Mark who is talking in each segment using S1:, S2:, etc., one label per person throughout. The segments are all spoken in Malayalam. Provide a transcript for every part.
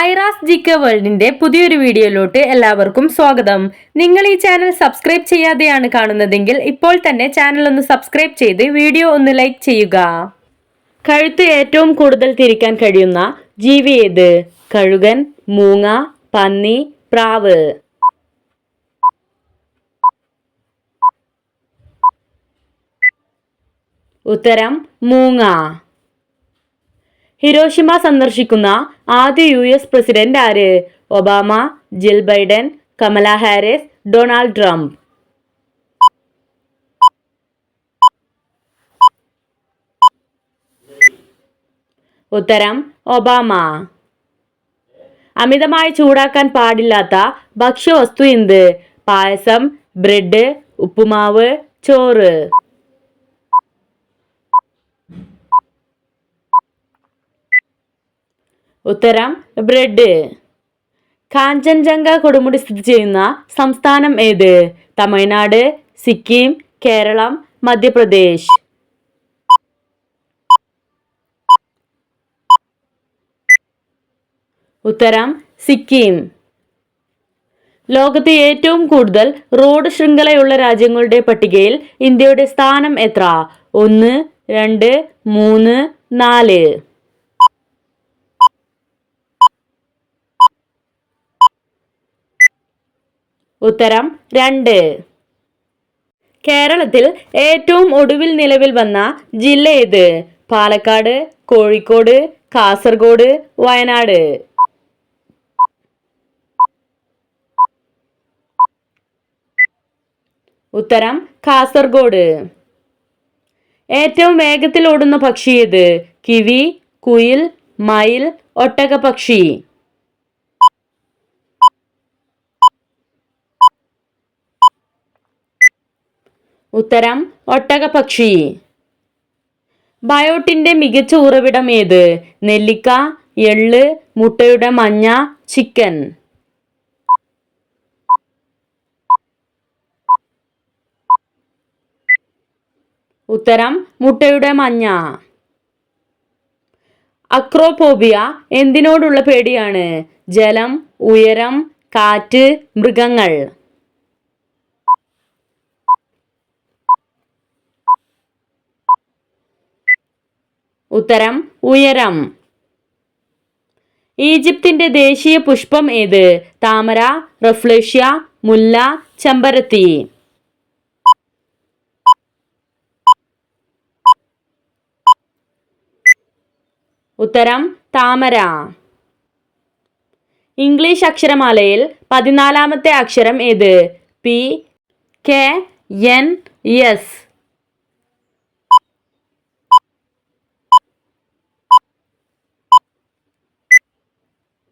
S1: ഐറാസ് ജിക്ക വേൾഡിന്റെ പുതിയൊരു വീഡിയോയിലോട്ട് എല്ലാവർക്കും സ്വാഗതം. നിങ്ങൾ ഈ ചാനൽ സബ്സ്ക്രൈബ് ചെയ്യാതെയാണ് കാണുന്നതെങ്കിൽ ഇപ്പോൾ തന്നെ ചാനൽ ഒന്ന് സബ്സ്ക്രൈബ് ചെയ്ത് വീഡിയോ ഒന്ന് ലൈക്ക് ചെയ്യുക. കഴുത്ത് ഏറ്റവും കൂടുതൽ തിരിക്കാൻ കഴിയുന്ന ജീവി ഏത്? കഴുകൻ മൂങ്ങ പന്നി പ്രാവ്. ഉത്തരം മൂങ്ങ. ഹിരോഷിമ സന്ദർശിക്കുന്ന ആദ്യ യു എസ് പ്രസിഡന്റ് ആര്? Obama Jill Biden Kamala Harris Donald Trump. ഉത്തരം ഒബാമ. അമിതമായി ചൂടാക്കാൻ പാടില്ലാത്ത ഭക്ഷ്യവസ്തു എന്ത്? പായസം ബ്രെഡ് ഉപ്പുമാവ് ചോറ്. ഉത്തരം ബ്രെഡ്. കാഞ്ചൻജംഗ കൊടുമുടി സ്ഥിതി ചെയ്യുന്ന സംസ്ഥാനം ഏത്? തമിഴ്നാട് സിക്കിം കേരളം മധ്യപ്രദേശ്. ഉത്തരം സിക്കിം. ലോകത്തെ ഏറ്റവും കൂടുതൽ റോഡ് ശൃംഖലയുള്ള രാജ്യങ്ങളുടെ പട്ടികയിൽ ഇന്ത്യയുടെ സ്ഥാനം എത്ര? ഒന്ന് രണ്ട് മൂന്ന് നാല്. ഉത്തരം രണ്ട്. കേരളത്തിൽ ഏറ്റവും ഒടുവിൽ നിലവിൽ വന്ന ജില്ല ഏത്? പാലക്കാട് കോഴിക്കോട് കാസർഗോഡ് വയനാട്. ഉത്തരം കാസർഗോഡ്. ഏറ്റവും വേഗത്തിൽ ഓടുന്ന പക്ഷി ഏത്? കിവി കുയിൽ മയിൽ ഒട്ടകപക്ഷി ഉത്തരം ഒട്ടകപക്ഷി ബയോട്ടിന്റെ മികച്ച ഉറവിടം ഏത്? നെല്ലിക്ക എള്ള് മുട്ടയുടെ മഞ്ഞ ചിക്കൻ. ഉത്തരം മുട്ടയുടെ മഞ്ഞ. അക്രോപോബിയ എന്തിനോടുള്ള പേടിയാണ്? ജലം ഉയരം കാറ്റ് മൃഗങ്ങൾ. ഉത്തരം ഉയരം. ഈജിപ്തിന്റെ ദേശീയ പുഷ്പം ഏത്? താമര റഫ്ലേഷ്യ മുല്ല ചെമ്പരത്തി. ഉത്തരം താമര. ഇംഗ്ലീഷ് അക്ഷരമാലയിൽ പതിനാലാമത്തെ അക്ഷരം ഏത്? P K N S.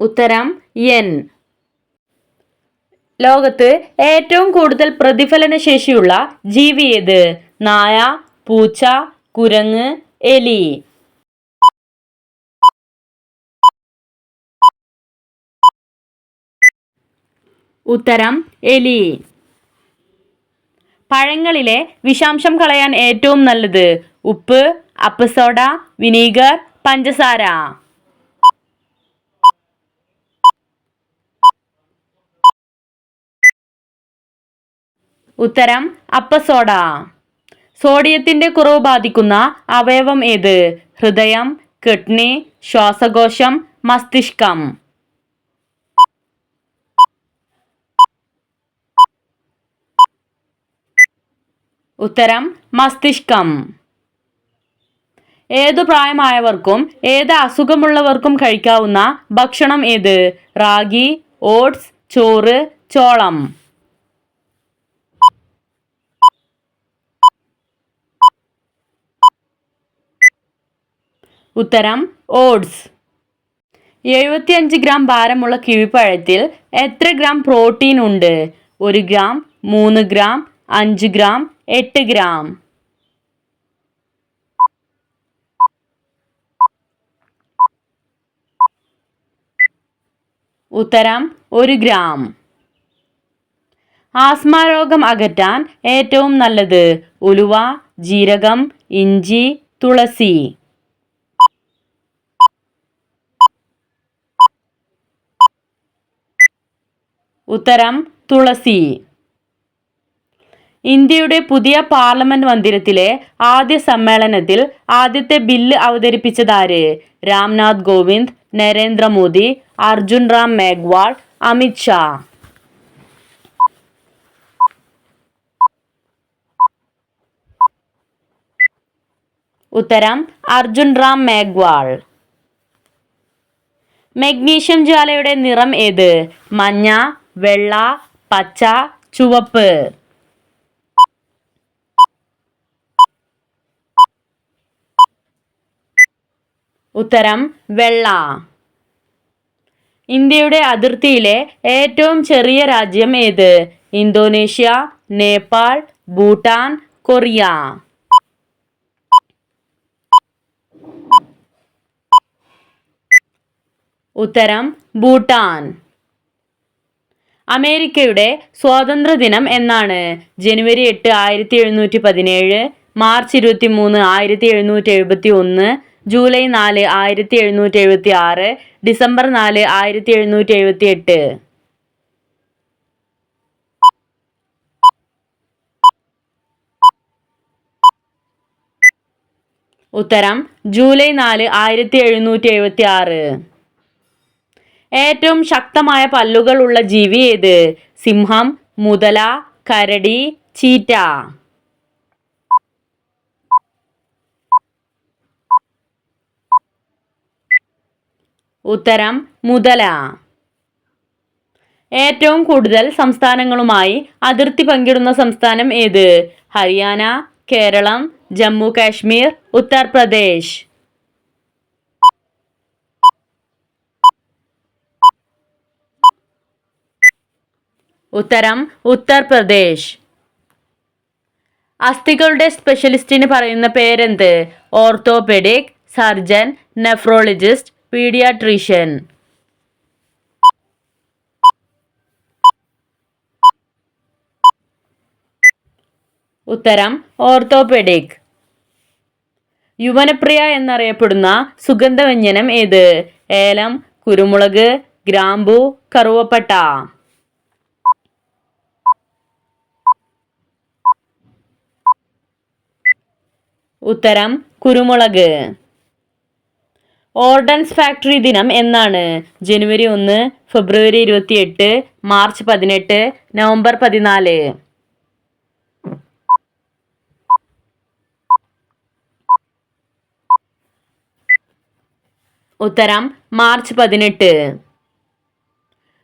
S1: ഉത്തരം എൻ. ലോകത്ത് ഏറ്റവും കൂടുതൽ പ്രതിഫലന ശേഷിയുള്ള ജീവി ഏത്? നായ പൂച്ച കുരങ്ങ് എലി. ഉത്തരം എലി. പഴങ്ങളിലെ വിഷാംശം കളയാൻ ഏറ്റവും നല്ലത് ഉപ്പ് അപ്പസോഡ വിനീഗർ പഞ്ചസാര. ഉത്തരം അപ്പസോഡ സോഡിയത്തിന്റെ കുറവ് ബാധിക്കുന്ന അവയവം ഏത്? ഹൃദയം കിഡ്നി ശ്വാസകോശം മസ്തിഷ്കം. ഉത്തരം മസ്തിഷ്കം. ഏതു പ്രായമായവർക്കും ഏത് അസുഖമുള്ളവർക്കും കഴിക്കാവുന്ന ഭക്ഷണം ഏത്? റാഗി ഓട്സ് ചോറ് ചോളം. ഉത്തരം ഓട്സ്. എഴുപത്തിയഞ്ച് ഗ്രാം ഭാരമുള്ള കിവിപ്പഴത്തിൽ എത്ര ഗ്രാം പ്രോട്ടീൻ ഉണ്ട്? ഒരു ഗ്രാം മൂന്ന് ഗ്രാം അഞ്ച് ഗ്രാം എട്ട് ഗ്രാം. ഉത്തരം ഒരു ഗ്രാം. ആസ്മ രോഗം അകറ്റാൻ ഏറ്റവും നല്ലത് ഉലുവ ജീരകം ഇഞ്ചി തുളസി. ഉത്തരം തുളസി. ഇന്ത്യയുടെ പുതിയ പാർലമെന്റ് മന്ദിരത്തിലെ ആദ്യ സമ്മേളനത്തിൽ ആദ്യത്തെ ബില്ല് അവതരിപ്പിച്ചതാര്? രാംനാഥ് കോവിന്ദ് നരേന്ദ്രമോദി അർജുൻ റാം മേഘ്വാൾ അമിത്ഷാ ഉത്തരം അർജുൻ റാം മേഘ്വാൾ. മെഗ്നീഷ്യം ജ്വാലയുടെ നിറം ഏത്? മഞ്ഞ വെള്ള പച്ച ചുവപ്പ്. ഉത്തരം വെള്ള. ഇന്ത്യയുടെ അതിർത്തിയിലെ ഏറ്റവും ചെറിയ രാജ്യം ഏത്? Indonesia Nepal Bhutan Korea. ഉത്തരം ഭൂട്ടാൻ. അമേരിക്കയുടെ സ്വാതന്ത്ര്യദിനം എന്നാണ്. ജനുവരി എട്ട് ആയിരത്തി എഴുന്നൂറ്റി പതിനേഴ് മാർച്ച് ഇരുപത്തി മൂന്ന് ആയിരത്തി എഴുന്നൂറ്റി എഴുപത്തി ഒന്ന് ജൂലൈ നാല് ആയിരത്തി എഴുന്നൂറ്റി എഴുപത്തി ആറ് ഡിസംബർ നാല് ആയിരത്തി എഴുന്നൂറ്റി എഴുപത്തി എട്ട് ഉത്തരം ജൂലൈ നാല് ആയിരത്തി എഴുന്നൂറ്റി എഴുപത്തി ആറ് ഏറ്റവും ശക്തമായ പല്ലുകളുള്ള ജീവി ഏത്? സിംഹം മുതല കരടി ചീറ്റ. ഉത്തരം മുതല. ഏറ്റവും കൂടുതൽ സംസ്ഥാനങ്ങളുമായി അതിർത്തി പങ്കിടുന്ന സംസ്ഥാനം ഏത്? ഹരിയാന കേരളം ജമ്മു കാശ്മീർ ഉത്തർപ്രദേശ്. ഉത്തരം ഉത്തർപ്രദേശ്. അസ്ഥികളുടെ സ്പെഷ്യലിസ്റ്റിന് പറയുന്ന പേരെന്ത്? Orthopaedic surgeon nephrologist paediatrician. ഉത്തരം ഓർത്തോപെഡിക്. യുവനപ്രിയ എന്നറിയപ്പെടുന്ന സുഗന്ധവ്യഞ്ജനം ഏത്? ഏലം കുരുമുളക് ഗ്രാമ്പു കറുവപ്പട്ട. ഉത്തരം കുരുമുളക്. ഓർഡൻസ് ഫാക്ടറി ദിനം എന്നാണ്. ജനുവരി ഒന്ന് ഫെബ്രുവരി ഇരുപത്തിയെട്ട് മാർച്ച് പതിനെട്ട് നവംബർ പതിനാല്. ഉത്തരം മാർച്ച് പതിനെട്ട്.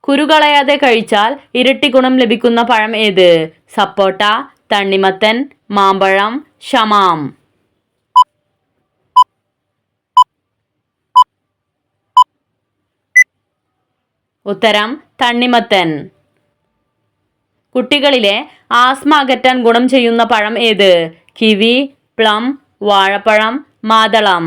S1: കുരുകളയാതെ കഴിച്ചാൽ ഇരട്ടി ഗുണം ലഭിക്കുന്ന പഴം ഏത്? സപ്പോട്ട തണ്ണിമത്തൻ മാമ്പഴം ഷമാം. ഉത്തരം തണ്ണിമത്തൻ. കുട്ടികളിലെ ആസ്മ അകറ്റാൻ ഗുണം ചെയ്യുന്ന പഴം ഏത്? കിവി പ്ലം വാഴപ്പഴം മാതളം.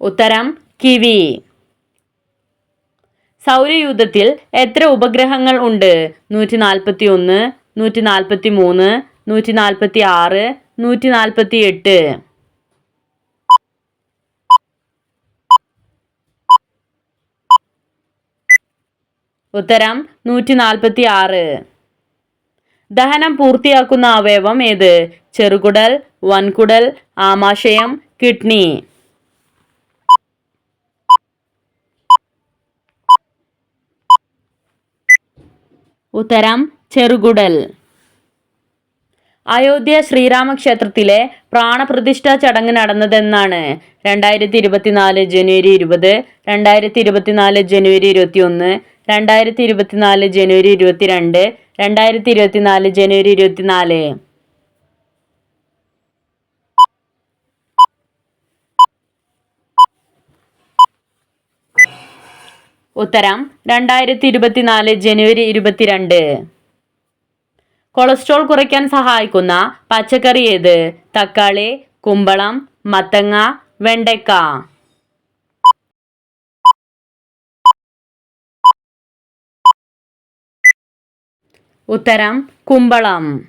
S1: ഉത്തരം കിവി. സൗരയൂഥത്തിൽ എത്ര ഉപഗ്രഹങ്ങൾ ഉണ്ട്? നൂറ്റി നാൽപ്പത്തി ഒന്ന് നൂറ്റി നാൽപ്പത്തി മൂന്ന് നൂറ്റി നാൽപ്പത്തി ആറ് നൂറ്റി നാൽപ്പത്തി എട്ട് ഉത്തരം നൂറ്റി നാൽപ്പത്തി ആറ് ദഹനം പൂർത്തിയാക്കുന്ന അവയവം ഏത്? ചെറുകുടൽ വൻകുടൽ ആമാശയം കിഡ്നി. ഉത്തരം ചെറുകുടൽ. അയോധ്യ ശ്രീരാമക്ഷേത്രത്തിലെ പ്രാണപ്രതിഷ്ഠാ ചടങ്ങ് നടന്നതെന്നാണ് രണ്ടായിരത്തി ഇരുപത്തിനാല് ജനുവരി ഇരുപത് രണ്ടായിരത്തി ഇരുപത്തിനാല് ജനുവരി ഇരുപത്തി ഒന്ന് രണ്ടായിരത്തി ഇരുപത്തിനാല് ജനുവരി ഇരുപത്തിരണ്ട് രണ്ടായിരത്തി ഇരുപത്തിനാല് ജനുവരി ഇരുപത്തിനാല്. ഉത്തരം രണ്ടായിരത്തി ഇരുപത്തിനാല് ജനുവരി ഇരുപത്തിരണ്ട്. കൊളസ്ട്രോൾ കുറയ്ക്കാൻ സഹായിക്കുന്ന പച്ചക്കറി ഏത്? തക്കാളി കുമ്പളം മത്തങ്ങ വെണ്ടയ്ക്ക. ഉത്തരം കുമ്പളം.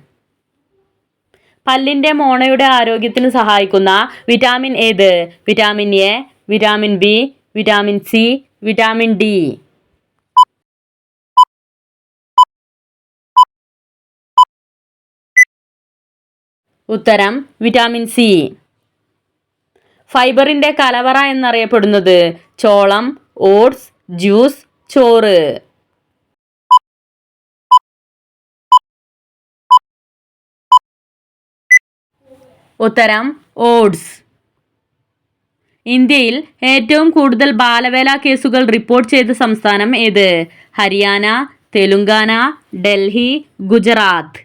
S1: പല്ലിന്റെ മോണയുടെ ആരോഗ്യത്തിന് സഹായിക്കുന്ന വിറ്റാമിൻ ഏത്? Vitamin A vitamin B vitamin C vitamin D. ഉത്തരം വിറ്റാമിൻ സി. ഫൈബറിന്റെ കലവറ എന്നറിയപ്പെടുന്നത് ചോളം ഓട്സ് ജ്യൂസ് ചോറ്. ഉത്തരം ഓഡ്സ് ഇന്ത്യയിൽ ഏറ്റവും കൂടുതൽ ബാലവേല കേസുകൾ റിപ്പോർട്ട് ചെയ്ത സംസ്ഥാനം ഏത്? ഹരിയാന തെലുങ്കാന ഡൽഹി ഗുജറാത്ത്.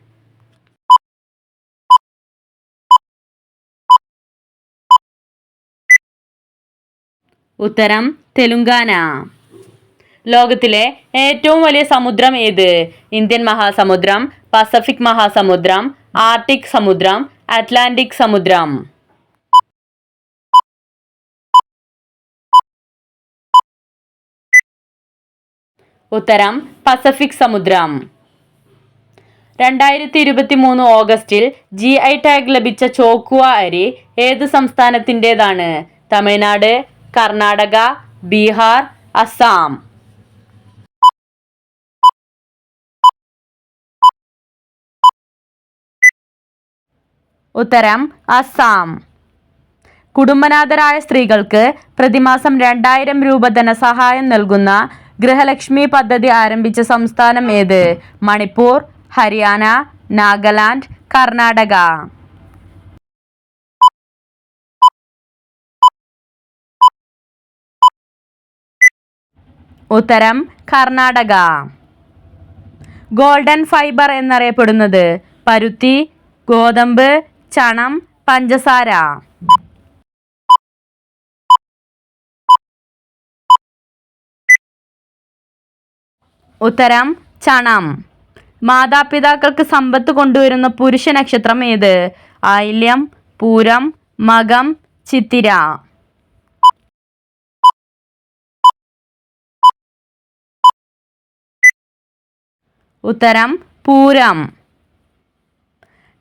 S1: ഉത്തരം തെലുങ്കാന. ലോകത്തിലെ ഏറ്റവും വലിയ സമുദ്രം ഏത്? ഇന്ത്യൻ മഹാസമുദ്രം പസഫിക് മഹാസമുദ്രം ആർട്ടിക് സമുദ്രം അറ്റ്ലാന്റിക് സമുദ്രം. ഉത്തരം പസഫിക് സമുദ്രം. രണ്ടായിരത്തി ഇരുപത്തി മൂന്ന് ഓഗസ്റ്റിൽ ജി ഐ ടാഗ് ലഭിച്ച ചോക്കുവ അരി ഏത് സംസ്ഥാനത്തിന്റെതാണ്? തമിഴ്നാട് കർണാടക ബീഹാർ അസാം ഉത്തരം അസാം. കുടുംബനാഥരായ സ്ത്രീകൾക്ക് പ്രതിമാസം രണ്ടായിരം രൂപ ധനസഹായം നൽകുന്ന ഗൃഹലക്ഷ്മി പദ്ധതി ആരംഭിച്ച സംസ്ഥാനം ഏത്? മണിപ്പൂർ ഹരിയാന നാഗാലാൻഡ് കർണാടക. ഉത്തരം കർണാടക. ഗോൾഡൻ ഫൈബർ എന്നറിയപ്പെടുന്നത് പരുത്തി ഗോതമ്പ് ചണം പഞ്ചസാര. ഉത്തരം ചണം. മാതാപിതാക്കൾക്ക് സമ്പത്ത് കൊണ്ടുവരുന്ന പുരുഷ നക്ഷത്രം ഏത്? ആയില്യം പൂരം മകം ചിത്തിര. ഉത്തരം പൂരം.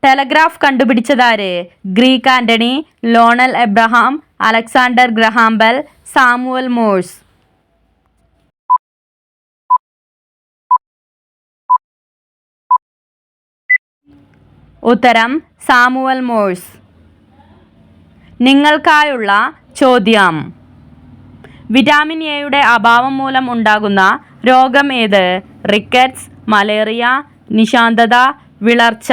S1: ടെലഗ്രാഫ് കണ്ടുപിടിച്ചതാര്? Greek Antony ലോണൽ Abraham Alexander Graham Bell Samuel Morse. ഉത്തരം സാമുവൽ മോഴ്സ്. നിങ്ങൾക്കായുള്ള ചോദ്യം. വിറ്റാമിൻ എയുടെ അഭാവം മൂലം ഉണ്ടാകുന്ന രോഗം ഏത്? റിക്കറ്റ്സ് മലേറിയ നിശാന്തത വിളർച്ച.